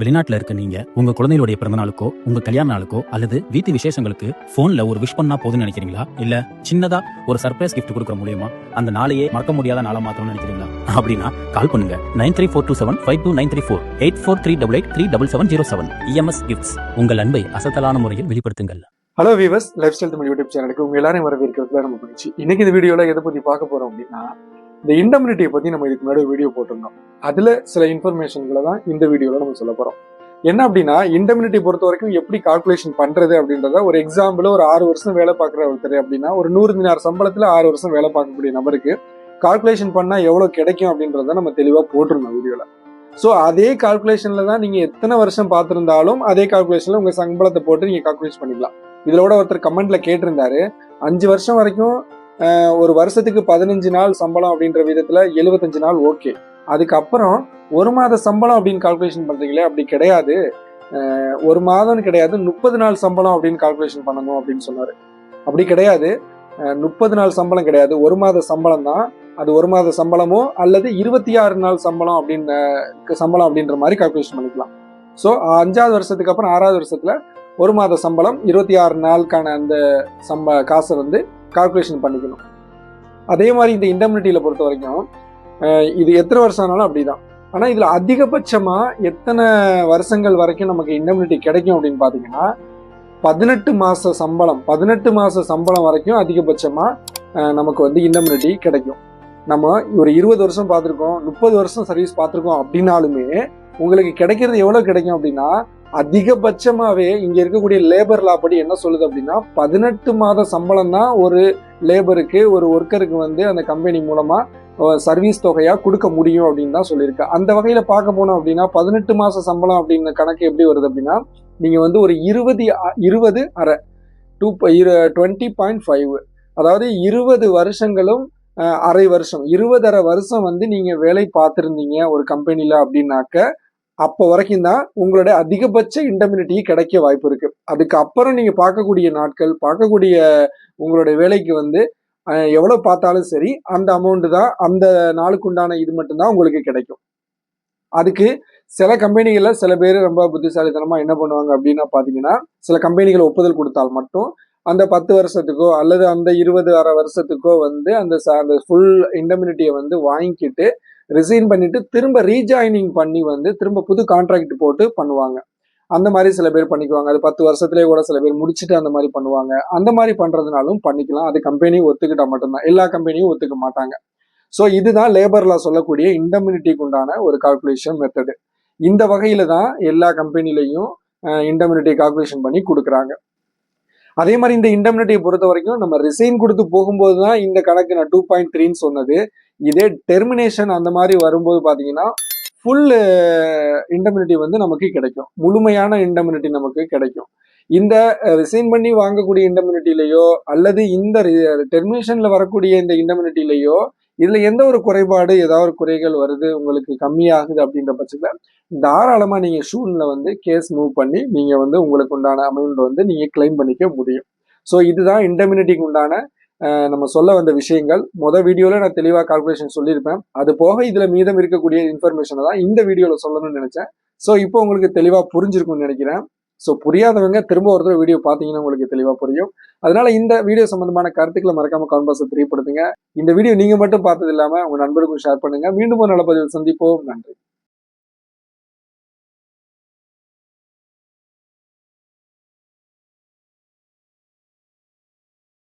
வெளிநாட்டுல இருக்க நீங்க உங்க குழந்தைகளுடைய பிறந்த நாளுக்கோ உங்க கல்யாண நாளுக்கோ அல்லது வீட்டு விசேஷங்களுக்கு போன்ல ஒரு விஷ் பண்ணா போதும்னு நினைக்கிறீங்களா? இல்ல சின்னதா ஒரு சர்ப்ரைஸ் கிஃப்ட் கொடுக்குற மூலியமா அந்த நாளையே மறக்க முடியாத நாளா மாத்தணும்னு நினைக்கிறீங்களா? அப்படின்னா கால் பண்ணுங்க. Nine three four two seven five two nine three four eight four three double eight three double seven zero seven EMS gifts உங்கள் அன்பை அசத்தலான முறையில் வெளிப்படுத்துங்கள். Hello viewers life style Tamil YouTube சேனலுக்கு உங்க எல்லாரையும் வரவேற்கிறதுல நம்ம மகிழ்ச்சி. இன்னைக்கு இந்த வீடியோல எதை பத்தி பார்க்க போறோம் அப்படின்னா இந்த இண்டமினிட்டியை பத்தி நம்ம இதுக்கு முன்னாடி ஒரு வீடியோ போட்டிருந்தோம். அதுல சில இன்ஃபர்மேஷன்களை தான் இந்த வீடியோல நம்ம சொல்ல போறோம். என்ன அப்படின்னா இண்டமினிட்டி பொறுத்த வரைக்கும் எப்படி கால்குலேஷன் பண்றது அப்படின்றத ஒரு எக்ஸாம்பிள் ஒரு ஆறு வருஷம் வேலை பார்க்குற ஒருத்தர் அப்படின்னா ஒரு நூறு தினார் சம்பளத்துல ஆறு வருஷம் வேலை பார்க்கக்கூடிய நபருக்கு கால்குலேஷன் பண்ணா எவ்வளவு கிடைக்கும் அப்படின்றத நம்ம தெளிவா போட்டிருந்தோம் வீடியோல ஸோ அதே கால்குலேஷன்ல தான் நீங்க எத்தனை வருஷம் பார்த்திருந்தாலும் அதே கால்குலேஷன்ல உங்க சம்பளத்தை போட்டு நீங்க கால்குலேட் பண்ணிக்கலாம். இதில் கூட ஒருத்தர் கமெண்ட்ல கேட்டிருந்தாரு அஞ்சு வருஷம் வரைக்கும் ஒரு வருஷத்துக்கு பதினஞ்சு நாள் சம்பளம் அப்படின்ற விதத்தில் எழுபத்தஞ்சு நாள் ஓகே. அதுக்கப்புறம் ஒரு மாத சம்பளம் அப்படின்னு கால்குலேஷன் பண்ணுறீங்களே அப்படி கிடையாது. ஒரு மாதம்னு கிடையாது முப்பது நாள் சம்பளம் அப்படின்னு கால்குலேஷன் பண்ணணும் அப்படின்னு சொன்னார். அப்படி கிடையாது. முப்பது நாள் சம்பளம் கிடையாது. ஒரு மாத சம்பளம் தான். அது ஒரு மாத சம்பளமோ அல்லது இருபத்தி ஆறு நாள் சம்பளம் அப்படின்னு சம்பளம் அப்படின்ற மாதிரி கால்குலேஷன் பண்ணிக்கலாம். ஸோ அஞ்சாவது வருஷத்துக்கு அப்புறம் ஆறாவது வருஷத்தில் ஒரு மாத சம்பளம் இருபத்தி ஆறு நாளுக்கான அந்த சம்ப காசை வந்து கால்குலேஷன் பண்ணிக்கணும். அதே மாதிரி இந்த இண்டமினிட்டியில் பொறுத்த வரைக்கும் இது எத்தனை வருஷம் ஆனாலும் அப்படி தான் ஆனால் இதில் அதிகபட்சமாக எத்தனை வருஷங்கள் வரைக்கும் நமக்கு இண்டமினிட்டி கிடைக்கும் அப்படின்னு பார்த்தீங்கன்னா பதினெட்டு மாத சம்பளம் பதினெட்டு மாத சம்பளம் வரைக்கும் அதிகபட்சமாக நமக்கு வந்து இண்டமினிட்டி கிடைக்கும். நம்ம ஒரு இருபது வருஷம் பார்த்துருக்கோம் முப்பது வருஷம் சர்வீஸ் பார்த்துருக்கோம் அப்படின்னாலுமே உங்களுக்கு கிடைக்கிறது எவ்வளோ கிடைக்கும் அப்படின்னா அதிகபட்சமாகவே இங்கே இருக்கக்கூடிய லேபர் லா படி என்ன சொல்லுது அப்படின்னா பதினெட்டு மாத சம்பளம் தான் ஒரு லேபருக்கு ஒரு ஒர்க்கருக்கு வந்து அந்த கம்பெனி மூலமாக சர்வீஸ் தொகையாக கொடுக்க முடியும் அப்படின்னு தான் சொல்லியிருக்கு. அந்த வகையில் பார்க்க போனோம் அப்படின்னா பதினெட்டு மாத சம்பளம் அப்படின்னு கணக்கு எப்படி வருது அப்படின்னா நீங்கள் வந்து ஒரு இருபது இருபது அரை டூ டுவெண்ட்டி பாயிண்ட் ஃபைவ் அதாவது இருபது வருஷங்களும் அரை வருஷம் இருபதரை வருஷம் வந்து நீங்கள் வேலை பார்த்துருந்தீங்க ஒரு கம்பெனியில் அப்படின்னாக்க அப்போ வரைக்கும் தான் உங்களுடைய அதிகபட்ச இண்டமினிட்டி கிடைக்க வாய்ப்பு இருக்கு. அதுக்கு அப்புறம் நீங்க பார்க்கக்கூடிய நாட்கள் பார்க்கக்கூடிய உங்களுடைய வேலைக்கு வந்து எவ்வளோ எவ்வளவு பார்த்தாலும் சரி அந்த அமௌண்ட் தான் அந்த நாளுக்கு உண்டான இது மட்டும்தான் உங்களுக்கு கிடைக்கும். அதுக்கு சில கம்பெனிகள்ல சில பேர் ரொம்ப புத்திசாலித்தனமா என்ன பண்ணுவாங்க அப்படின்னா பாத்தீங்கன்னா சில கம்பெனிகள் ஒப்புதல் கொடுத்தால் மட்டும் அந்த பத்து வருஷத்துக்கோ அல்லது அந்த இருபது அரை வருஷத்துக்கோ வந்து அந்த அந்த ஃபுல் இண்டமினிட்டியை வந்து வாங்கிக்கிட்டு ரிசைன் பண்ணிட்டு திரும்ப ரீஜாயினிங் பண்ணி வந்து திரும்ப புது கான்ட்ராக்ட் போட்டு பண்ணுவாங்க. அந்த மாதிரி சில பேர் பண்ணிக்குவாங்க. அது பத்து வருஷத்துலேயே கூட சில பேர் முடிச்சுட்டு அந்த மாதிரி பண்ணுவாங்க. அந்த மாதிரி பண்ணுறதுனாலும் பண்ணிக்கலாம். அது கம்பெனி ஒத்துக்கிட்டா மட்டும்தான். எல்லா கம்பெனியும் ஒத்துக்க மாட்டாங்க. ஸோ இதுதான் லேபர்ல சொல்லக்கூடிய இண்டமினிட்டிக்கு உண்டான ஒரு கால்குலேஷன் மெத்தடு இந்த வகையில தான் எல்லா கம்பெனிலையும் இண்டமினிட்டி கால்குலேஷன் பண்ணி கொடுக்குறாங்க. அதே மாதிரி இந்த இண்டமினிட்டியை பொறுத்த வரைக்கும் நம்ம ரிசைன் கொடுத்து போகும்போது தான் இந்த கணக்கு நான் டூ பாயிண்ட் த்ரீன்னு சொன்னது. இதே டெர்மினேஷன் அந்த மாதிரி வரும்போது பார்த்தீங்கன்னா ஃபுல் இண்டமினிட்டி வந்து நமக்கு கிடைக்கும். முழுமையான இண்டமினிட்டி நமக்கு கிடைக்கும். இந்த ரிசைன் பண்ணி வாங்கக்கூடிய இண்டமினிட்டிலேயோ அல்லது இந்த டெர்மினேஷனில் வரக்கூடிய இந்த இண்டமினிட்டிலேயோ இதுல எந்த ஒரு குறைபாடு ஏதாவது ஒரு குறைகள் வருது உங்களுக்கு கம்மியாகுது அப்படின்ற பட்சத்தில் தாராளமா நீங்க ஷூன்ல வந்து கேஸ் மூவ் பண்ணி நீங்க வந்து உங்களுக்கு உண்டான அமௌண்ட் வந்து நீங்க கிளைம் பண்ணிக்க முடியும். ஸோ இதுதான் இன்டர்மினிட்டிக்கு உண்டான நம்ம சொல்ல வந்த விஷயங்கள். மொதல் வீடியோவில் நான் தெளிவாக கால்குலேஷன் சொல்லியிருப்பேன். அது போக இதில் மீதம் இருக்கக்கூடிய இன்ஃபர்மேஷனை தான் இந்த வீடியோவில் சொல்லணும்னு நினச்சேன். ஸோ இப்போ உங்களுக்கு தெளிவாக புரிஞ்சிருக்கும்னு நினைக்கிறேன். ஸோ புரியாதவங்க திரும்ப ஒரு தடவை வீடியோ பார்த்தீங்கன்னா உங்களுக்கு தெளிவா புரியும். அதனால இந்த வீடியோ சம்பந்தமான கருத்துக்களை மறக்காம கான்பாஸை தெரியப்படுத்துங்க. இந்த வீடியோ நீங்க மட்டும் பார்த்தது இல்லாம உங்க நண்பருக்கும் ஷேர் பண்ணுங்க. மீண்டும் ஒரு நல்ல பதிவில் சந்திப்போம். நன்றி.